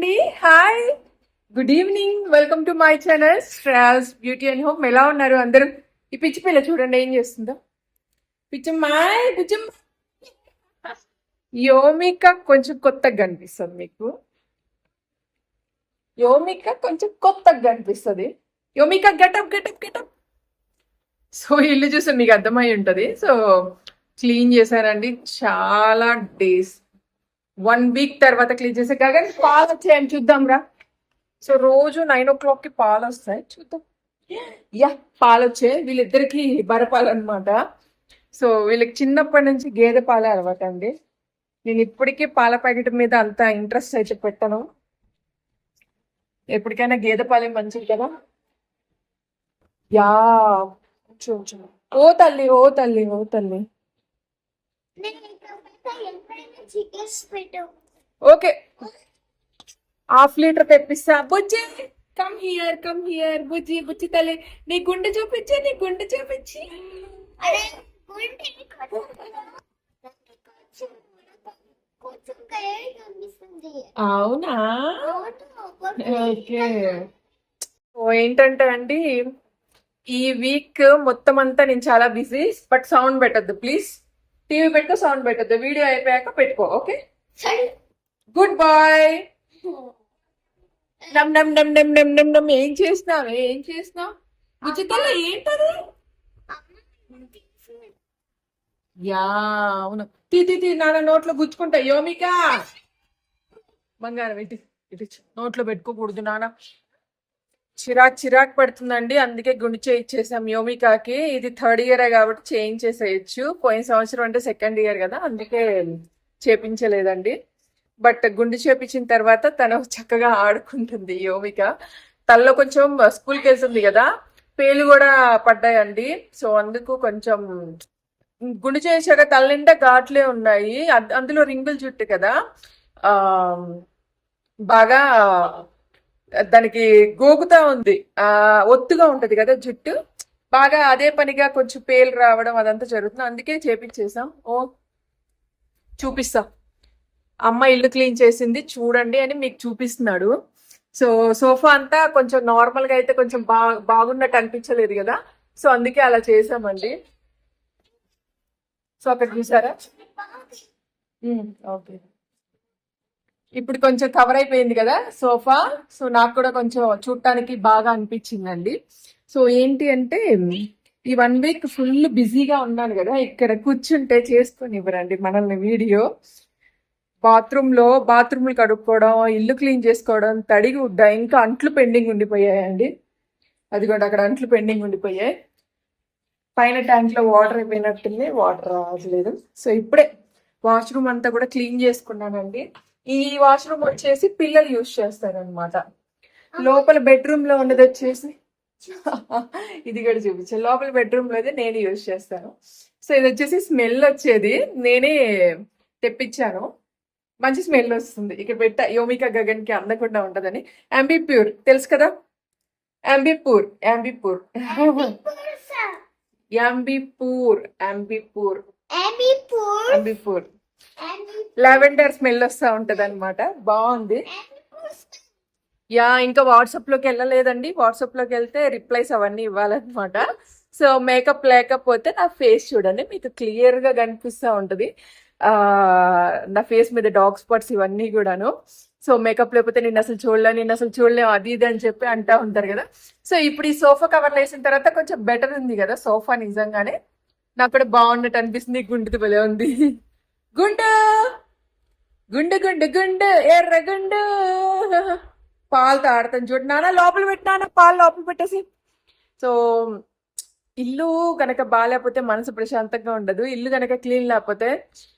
అండి. Hi good evening welcome to my channel Shreyas beauty and home ఎలా ఉన్నారు అందరూ? ఈ పిచ్చి పిల్ల చూడండి ఏం చేస్తుందో? పిచ్చమ్మాయ్ పిచ్చమ్మ. యోమిక కొంచెం కొత్తగా కనిపిస్తుంది మీకు. యోమిక కొంచెం కొత్తగా కనిపిస్తుంది. యోమిక గెటప్ గెటప్ గెటప్ సో ఇల్లు చూస్తే మీకు అర్థమై ఉంటుంది. సో క్లీన్ చేశానండి చాలా డేస్ వన్ వీక్ తర్వాత క్లీన్ చేసే. కాగా పాలు వచ్చాయని చూద్దాం రా. సో రోజు నైన్ ఓ క్లాక్కి పాలు వస్తాయి. చూద్దాం. యా పాలు వచ్చాయి. వీళ్ళిద్దరికి బరపాలు అనమాట సో వీళ్ళకి చిన్నప్పటి నుంచి గేదె పాలే అలవాటు అండి. నేను ఇప్పటికీ పాల ప్యాకెట్ మీద అంత ఇంట్రెస్ట్ అయితే పెట్టను. ఎప్పటికైనా గేదె పాలే మంచిది కదా? యా చూ. ఓ తల్లి ఓ తల్లి ఓ తల్లి. ఓకే. హాఫ్ లీటర్ తెప్పిస్తా. బుజ్జి కమ్ హియర్ కమ్ హియర్ బుజ్జి బుజ్జి తల్లి నీ గుండె చూపించి నీ గుండె చూపించి. అవునా? ఓకే. ఏంటంటే అండి ఈ వీక్ మొత్తం అంతా నేను చాలా బిజీ బట్ సౌండ్ పెట్టద్దు ప్లీజ్ టీవీ పెట్టుకో సౌండ్ పెట్టద్దు వీడియో అయిపోయాక పెట్టుకో ఓకే? గుడ్ బాయ్ నమ్ నమ్ నమ్ నమ్ నమ్ నమ్ నమ్ ఏం చేసినావు ఏం చేసినావు ఉచితల ఏంటది? యా అవును. తీ తీ తీ నాన్న నోట్లో గుచ్చుకుంటా. యోమిక! బంగారం ఇటు ఇటు. నోట్లో పెట్టుకోకూడదు నాన్న. చిరాక్ చిరాక్ పడుతుందండి. అందుకే గుండు చేయించేసాం యోమికాకి. ఇది థర్డ్ ఇయర్ కాబట్టి చేయించేసేయచ్చు పోయిన సంవత్సరం అంటే సెకండ్ ఇయర్ కదా అందుకే చేపించలేదండి. బట్ గుండు చేపించిన తర్వాత తను చక్కగా ఆడుకుంటుంది యోమిక. తనలో కొంచెం స్కూల్కి వెళ్తుంది కదా పేలు కూడా పడ్డాయండి. సో అందుకు కొంచెం గుండు చేసాక తల నిండా ఘాట్లే ఉన్నాయి. అందులో రింగులు జుట్టు కదా బాగా దానికి గోగుతా ఉంది. ఆ ఒత్తుగా ఉంటది కదా జుట్టు. బాగా అదే పనిగా కొంచెం పేలు రావడం అదంతా జరుగుతుంది. అందుకే చేపించేసాం ఓ చూపిస్తా. అమ్మ ఇల్లు క్లీన్ చేసింది చూడండి అని మీకు చూపిస్తున్నాడు. సో సోఫా అంతా కొంచెం నార్మల్గా అయితే కొంచెం బా బాగున్నట్టు అనిపించలేదు కదా. సో అందుకే అలా చేసామండి సో అక్కడ చూసారా? ఓకే. ఇప్పుడు కొంచెం కవర్ అయిపోయింది కదా సోఫా. సో నాకు కూడా కొంచెం చూడటానికి బాగా అనిపించిందండి. సో ఏంటి అంటే ఈ వన్ వీక్ ఫుల్ బిజీగా ఉన్నాను కదా ఇక్కడ కూర్చుంటే చేసుకొని ఇవ్వరండి మనల్ని వీడియో. బాత్రూమ్లో బాత్రూమ్లు కడుక్కోవడం ఇల్లు క్లీన్ చేసుకోవడం తడిగి ఉడ్డ ఇంకా అంట్లు పెండింగ్ ఉండిపోయాయండి. అదిగోండి అక్కడ అంట్లు పెండింగ్ ఉండిపోయాయి. పైన ట్యాంక్లో వాటర్ అయిపోయినట్టుంది వాటర్ రావట్లేదు. సో ఇప్పుడే వాష్రూమ్ అంతా కూడా క్లీన్ చేసుకున్నానండి. ఈ వాష్రూమ్ వచ్చేసి పిల్లలు యూజ్ చేస్తారనమాట లోపల బెడ్రూమ్లో ఉన్నది వచ్చేసి ఇది కూడా చూపించాను లోపల బెడ్రూమ్లో అయితే నేను యూజ్ చేస్తాను. సో ఇది వచ్చేసి స్మెల్ వచ్చేది. నేనే తెప్పించాను. మంచి స్మెల్ వస్తుంది. ఇక్కడ పెట్ట యోమిక గగన్కి అందకుండా ఉంటదని. అంబిప్యూర్ తెలుసు కదా? అంబిపూర్ అంబిపూర్ అంబిపూర్ అంబిపూర్ అంబిపూర్ లావెండర్ స్మెల్ వస్తా ఉంటది అనమాట బాగుంది. యా ఇంకా వాట్సాప్లోకి వెళ్ళలేదండి. వాట్సాప్లోకి వెళ్తే రిప్లైస్ అవన్నీ ఇవ్వాలన్నమాట. సో మేకప్ లేకపోతే నా ఫేస్ చూడండి మీకు క్లియర్గా కనిపిస్తూ ఉంటది. నా ఫేస్ మీద డాగ్ స్పాట్స్ ఇవన్నీ కూడాను. సో మేకప్ లేకపోతే నేను అసలు చూడలే నేను అసలు చూడలేము అది ఇది అని చెప్పి అంటా ఉంటారు కదా. సో ఇప్పుడు ఈ సోఫా కవర్లు వేసిన తర్వాత కొంచెం బెటర్ ఉంది కదా సోఫా నిజంగానే. నాకు కూడా బాగున్నట్టు అనిపిస్తుంది గుండుది భలే ఉంది. గుండు. గుండు గుండు గుండు ఎర్ర గుండు. పాలు తాడతాను చూడు నాన్న లోపల పెట్టినా పాలు లోపల పెట్టేసి. సో ఇల్లు కనుక బాగాలేకపోతే మనసు ప్రశాంతంగా ఉండదు ఇల్లు కనుక క్లీన్ లేకపోతే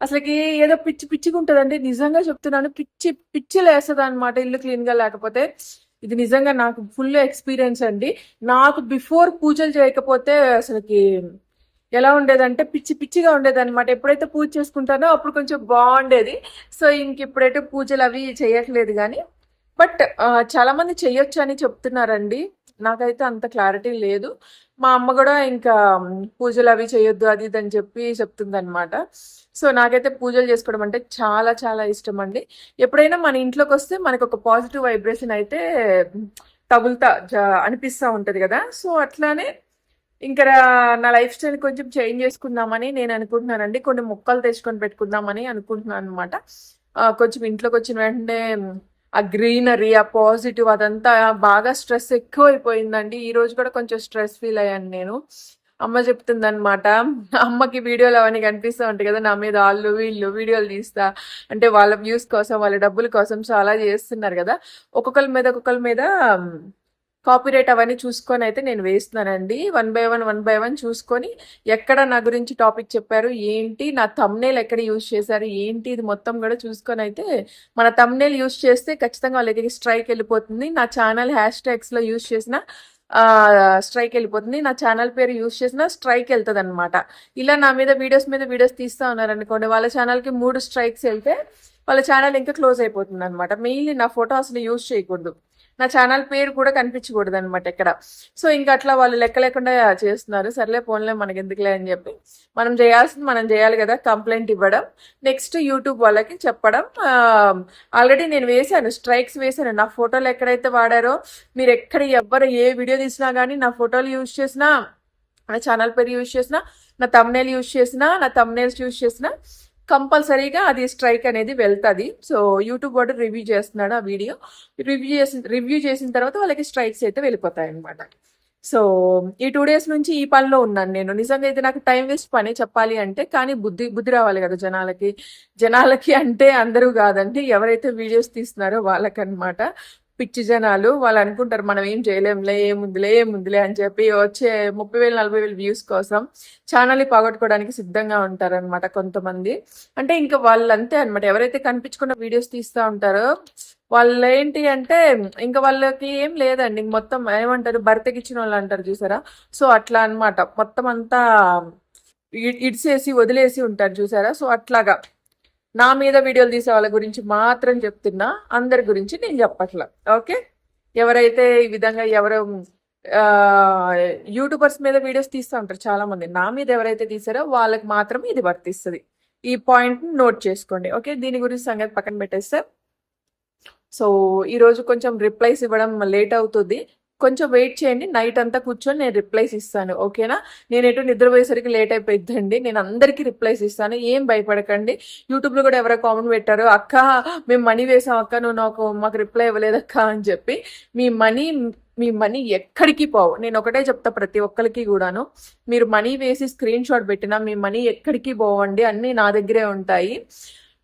అసలుకి ఏదో పిచ్చి పిచ్చిగా ఉంటుందండి. నిజంగా చెప్తున్నాను పిచ్చి పిచ్చి లేస్తుంది అనమాట ఇల్లు క్లీన్గా లేకపోతే. ఇది నిజంగా నాకు ఫుల్ ఎక్స్పీరియన్స్ అండి. నాకు బిఫోర్ పూజలు చేయకపోతే అసలుకి ఎలా ఉండేదంటే పిచ్చి పిచ్చిగా ఉండేదన్నమాట. ఎప్పుడైతే పూజ చేసుకుంటానో అప్పుడు కొంచెం బాగుండేది. సో ఇంక ఇప్పుడైతే పూజలు అవి చేయట్లేదు కానీ బట్ చాలామంది చెయ్యొచ్చు అని చెప్తున్నారండి. నాకైతే అంత క్లారిటీ లేదు. మా అమ్మ కూడా ఇంకా పూజలు అవి చేయొద్దు అది ఇది అని చెప్పి చెప్తుంది అనమాట సో నాకైతే పూజలు చేసుకోవడం అంటే చాలా చాలా ఇష్టం అండి. ఎప్పుడైనా మన ఇంట్లోకి వస్తే మనకు ఒక పాజిటివ్ వైబ్రేషన్ అయితే తగులుతా అనిపిస్తూ అనిపిస్తా కదా. సో అట్లానే ఇంకా నా లైఫ్ స్టైల్ కొంచెం చేంజ్ చేసుకుందామని నేను అనుకుంటున్నానండి. కొన్ని మొక్కలు తెచ్చుకొని పెట్టుకుందామని అనుకుంటున్నాను అనమాట కొంచెం ఇంట్లోకి వచ్చిన వెంటనే ఆ గ్రీనరీ ఆ పాజిటివ్ అదంతా బాగా స్ట్రెస్ ఎక్కువ అయిపోయిందండి ఈ రోజు కూడా కొంచెం స్ట్రెస్ ఫీల్ అయ్యాను నేను. అమ్మ చెప్తుంది అనమాట అమ్మకి వీడియోలు అవన్నీ కనిపిస్తూ ఉంటాయి కదా నా మీద వాళ్ళు వీళ్ళు వీడియోలు తీస్తా. అంటే వాళ్ళ వ్యూస్ కోసం వాళ్ళ డబ్బుల కోసం చాలా చేస్తున్నారు కదా. ఒక్కొక్కరి మీద ఒక్కొక్కరి మీద కాపీరైట్ అవన్నీ చూసుకొని అయితే నేను వేస్తున్నానండి. One by one one by one చూసుకొని ఎక్కడ నా గురించి టాపిక్ చెప్పారు ఏంటి నా తమ్నేల్ ఎక్కడ యూజ్ చేశారు ఏంటి ఇది మొత్తం కూడా చూసుకొని అయితే మన తమ్నేల్ యూజ్ చేస్తే ఖచ్చితంగా వాళ్ళ దగ్గరికి స్ట్రైక్ వెళ్ళిపోతుంది. నా ఛానల్ హ్యాష్ ట్యాగ్స్లో యూజ్ చేసిన స్ట్రైక్ వెళ్ళిపోతుంది. నా ఛానల్ పేరు యూజ్ చేసిన స్ట్రైక్ వెళ్తుంది అనమాట ఇలా నా మీద వీడియోస్ మీద వీడియోస్ తీస్తా ఉన్నారనుకోండి వాళ్ళ ఛానల్కి మూడు స్ట్రైక్స్ వెళ్తే వాళ్ళ ఛానల్ ఇంకా క్లోజ్ అయిపోతుంది అనమాట మెయిన్లీ నా ఫోటో అసలు యూజ్ చేయకూడదు. నా ఛానల్ పేరు కూడా కనిపించకూడదు అనమాట ఎక్కడ. సో ఇంకా అట్లా వాళ్ళు లెక్క లేకుండా చేస్తున్నారు. సర్లే ఫోన్లే మనకి ఎందుకులే అని చెప్పి. మనం చేయాల్సింది మనం చేయాలి కదా కంప్లైంట్ ఇవ్వడం. నెక్స్ట్ యూట్యూబ్ వాళ్ళకి చెప్పడం. ఆల్రెడీ నేను వేశాను స్ట్రైక్స్ వేశాను. నా ఫోటోలు ఎక్కడైతే వాడారో మీరు ఎక్కడ ఎవ్వరు ఏ వీడియో తీసినా కానీ నా ఫోటోలు యూజ్ చేసినా నా ఛానల్ పేరు యూజ్ చేసినా నా తమ్నేల్ యూజ్ చేసినా నా తమ్నేల్స్ యూజ్ చేసినా కంపల్సరీగా అది స్ట్రైక్ అనేది వెళ్తుంది. సో యూట్యూబ్ వాడు రివ్యూ చేస్తున్నాడు ఆ వీడియో. రివ్యూ చేసిన రివ్యూ చేసిన తర్వాత వాళ్ళకి స్ట్రైక్స్ అయితే వెళ్ళిపోతాయి అనమాట సో ఈ టూ డేస్ నుంచి ఈ పనిలో ఉన్నాను నేను. నిజంగా ఇది నాకు టైం వేస్ట్ పని చెప్పాలి అంటే కానీ బుద్ధి బుద్ధి రావాలి కదా జనాలకి. జనాలకి అంటే అందరూ కాదండి. ఎవరైతే వీడియోస్ తీస్తున్నారో వాళ్ళకనమాట పిచ్చి జనాలు వాళ్ళు అనుకుంటారు మనం ఏం చేయలేంలే ఏముందిలే ఏముందిలే అని చెప్పి వచ్చే ముప్పై వేలు నలభై వేలు వ్యూస్ కోసం ఛానల్ని పోగొట్టుకోవడానికి సిద్ధంగా ఉంటారు అనమాట కొంతమంది. అంటే ఇంకా వాళ్ళంతే అనమాట ఎవరైతే కనిపించకుండా వీడియోస్ తీస్తూ ఉంటారో వాళ్ళు ఏంటి అంటే ఇంకా వాళ్ళకి ఏం లేదండి. మొత్తం ఏమంటారు? భర్తకిచ్చిన వాళ్ళు అంటారు చూసారా? సో అట్లా అన్నమాట. మొత్తం అంతా ఇడిసేసి వదిలేసి ఉంటారు చూసారా? సో అట్లాగా. నా మీద వీడియోలు తీసే వాళ్ళ గురించి మాత్రం చెప్తున్నా అందరి గురించి నేను చెప్పట్లా. ఓకే? ఎవరైతే ఈ విధంగా ఎవరు యూట్యూబర్స్ మీద వీడియోస్ తీస్తూ ఉంటారు చాలా మంది నా మీద ఎవరైతే తీసారో వాళ్ళకి మాత్రం ఇది వర్తిస్తుంది. ఈ పాయింట్ నోట్ చేసుకోండి ఓకే? దీని గురించి సంగతి పక్కన పెట్టేస్తే. సో ఈరోజు కొంచెం రిప్లైస్ ఇవ్వడం లేట్ అవుతుంది. కొంచెం వెయిట్ చేయండి. నైట్ అంతా కూర్చొని నేను రిప్లైస్ ఇస్తాను. ఓకేనా నేను ఎటు నిద్రపోయేసరికి లేట్ అయిపోయిందండి నేను అందరికీ రిప్లైస్ ఇస్తాను. ఏం భయపడకండి. యూట్యూబ్లో కూడా ఎవరో కామెంట్ పెట్టారు అక్క మేము మనీ వేసాం అక్క నువ్వు నాకు మాకు రిప్లై ఇవ్వలేదు అక్క అని చెప్పి. మీ మనీ మీ మనీ ఎక్కడికి పోవు. నేను ఒకటే చెప్తా ప్రతి ఒక్కరికి కూడాను. మీరు మనీ వేసి స్క్రీన్ షాట్ పెట్టినా మీ మనీ ఎక్కడికి పోవండి. అన్నీ నా దగ్గరే ఉంటాయి.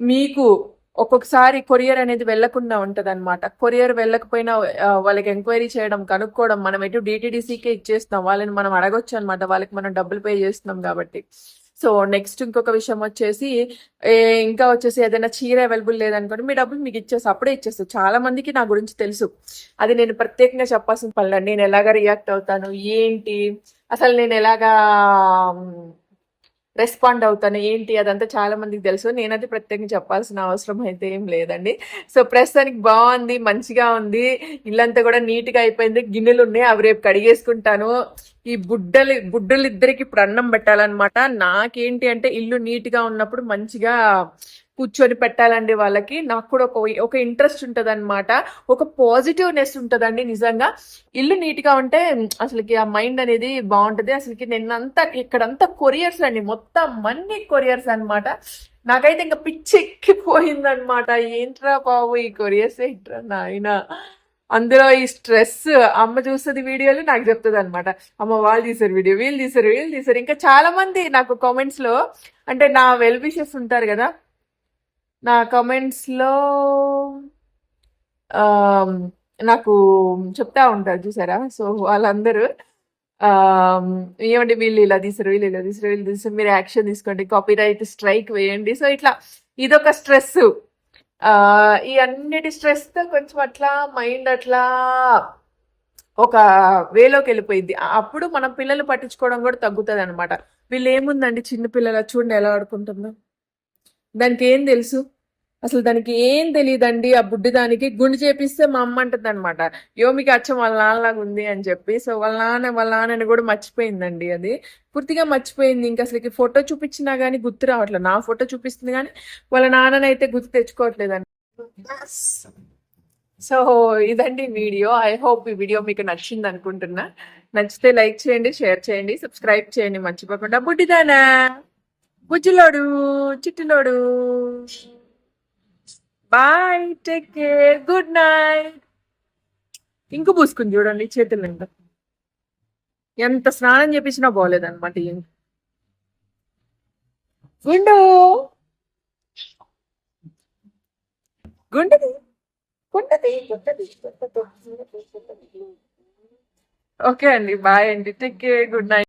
మీకు ఒక్కొక్కసారి కొరియర్ అనేది వెళ్ళకుండా ఉంటది అనమాట కొరియర్ వెళ్ళకపోయినా వాళ్ళకి ఎంక్వైరీ చేయడం కనుక్కోవడం మనం ఎటు డిటిడిసికే ఇచ్చేస్తాం. వాళ్ళని మనం అడగొచ్చు అనమాట వాళ్ళకి మనం డబ్బులు పే చేస్తున్నాం కాబట్టి. సో నెక్స్ట్ ఇంకొక విషయం వచ్చేసి ఇంకా వచ్చేసి ఏదైనా చీర అవైలబుల్ లేదనుకోండి మీ డబ్బులు మీకు ఇచ్చేసి అప్పుడే ఇచ్చేస్తా. చాలా మందికి నా గురించి తెలుసు. అది నేను ప్రత్యేకంగా చెప్పాల్సిన పనులు నేను ఎలాగా రియాక్ట్ అవుతాను? ఏంటి? అసలు నేను ఎలాగా రెస్పాండ్ అవుతాను. ఏంటి అదంతా చాలా మందికి తెలుసు. నేనైతే ప్రత్యేకంగా చెప్పాల్సిన అవసరం అయితే ఏం లేదండి. సో ప్రస్తుతానికి బాగుంది మంచిగా ఉంది. ఇల్లంతా కూడా నీట్గా అయిపోయింది. గిన్నెలు ఉన్నాయి. అవి రేపు కడిగేసుకుంటాను. ఈ బుడ్డలు బుడ్డలు ఇద్దరికి ఇప్పుడు అన్నం పెట్టాలన్నమాట. నాకేంటి అంటే ఇల్లు నీట్గా ఉన్నప్పుడు మంచిగా కూర్చొని పెట్టాలండి వాళ్ళకి. నాకు కూడా ఒక ఒక ఇంట్రెస్ట్ ఉంటుంది అనమాట ఒక పాజిటివ్నెస్ ఉంటుందండి నిజంగా. ఇల్లు నీట్గా ఉంటే అసలుకి ఆ మైండ్ అనేది బాగుంటుంది. అసలుకి నిన్నంతా ఇక్కడంతా కొరియర్స్ అండి. మొత్తం అన్ని కొరియర్స్ అనమాట నాకైతే ఇంకా పిచ్చి ఎక్కిపోయింది అనమాట ఏంట్రా బాబు ఈ కొరియర్స్ ఏంట్రా నాయన? అందులో ఈ స్ట్రెస్ అమ్మ చూస్తుంది వీడియోలు నాకు చెప్తుంది అనమాట అమ్మ వాళ్ళు తీసారు వీడియో వీళ్ళు తీసారు వీళ్ళు తీసారు. ఇంకా చాలా మంది నాకు కామెంట్స్లో అంటే నా వెల్ విషెస్ ఉంటారు కదా నా కమెంట్స్లో నాకు చెప్తా ఉంటారు చూసారా? సో వాళ్ళందరూ ఏమంటే ఏమండి వీళ్ళు ఇలా తీసారు వీళ్ళు ఇలా తీసారు వీళ్ళు తీసారు మీరు యాక్షన్ తీసుకోండి కాపీ రైట్ స్ట్రైక్ వేయండి. సో ఇట్లా ఇదొక స్ట్రెస్ ఈ అన్నిటి స్ట్రెస్తో కొంచెం అట్లా మైండ్ అట్లా ఒక వేలోకి వెళ్ళిపోయింది. అప్పుడు మనం పిల్లలు పట్టించుకోవడం కూడా తగ్గుతుంది అనమాట వీళ్ళు ఏముందండి చిన్న పిల్లల చూడండి ఎలా ఆడుకుంటుందో? దానికి ఏం తెలుసు? అసలు దానికి ఏం తెలియదండి. ఆ బుడ్డి దానికి గుండు చేపిస్తే మా అమ్మ అంటది అనమాట యోమికి అచ్చం వాళ్ళ నాన్నలాగా ఉంది అని చెప్పి. సో వాళ్ళ నాన్న వాళ్ళ నాన్నని కూడా మర్చిపోయిందండి అది. పూర్తిగా మర్చిపోయింది. ఇంకా అసలుకి ఫోటో చూపించినా కానీ గుర్తు రావట్లేదు నా ఫోటో చూపిస్తుంది కానీ వాళ్ళ నాన్నని అయితే గుర్తు తెచ్చుకోవట్లేదండి. సో ఇదండి వీడియో. ఐ హోప్ ఈ వీడియో మీకు నచ్చింది అనుకుంటున్నా. నచ్చితే లైక్ చేయండి షేర్ చేయండి సబ్స్క్రైబ్ చేయండి. మర్చిపోకుండా బుడ్డిదానా. బుజ్జిలోడు చిట్టులోడు. Bye take care good night ink పూసుకుంది చూడండి చేతుల నిండా. ఎంత స్నానం చేపించినా బాగోలేదన్నమాట ఇంకు. గుండు. గుండది. గుండది. గుండది. ఓకే అండి. బాయ్ అండి. Take care good night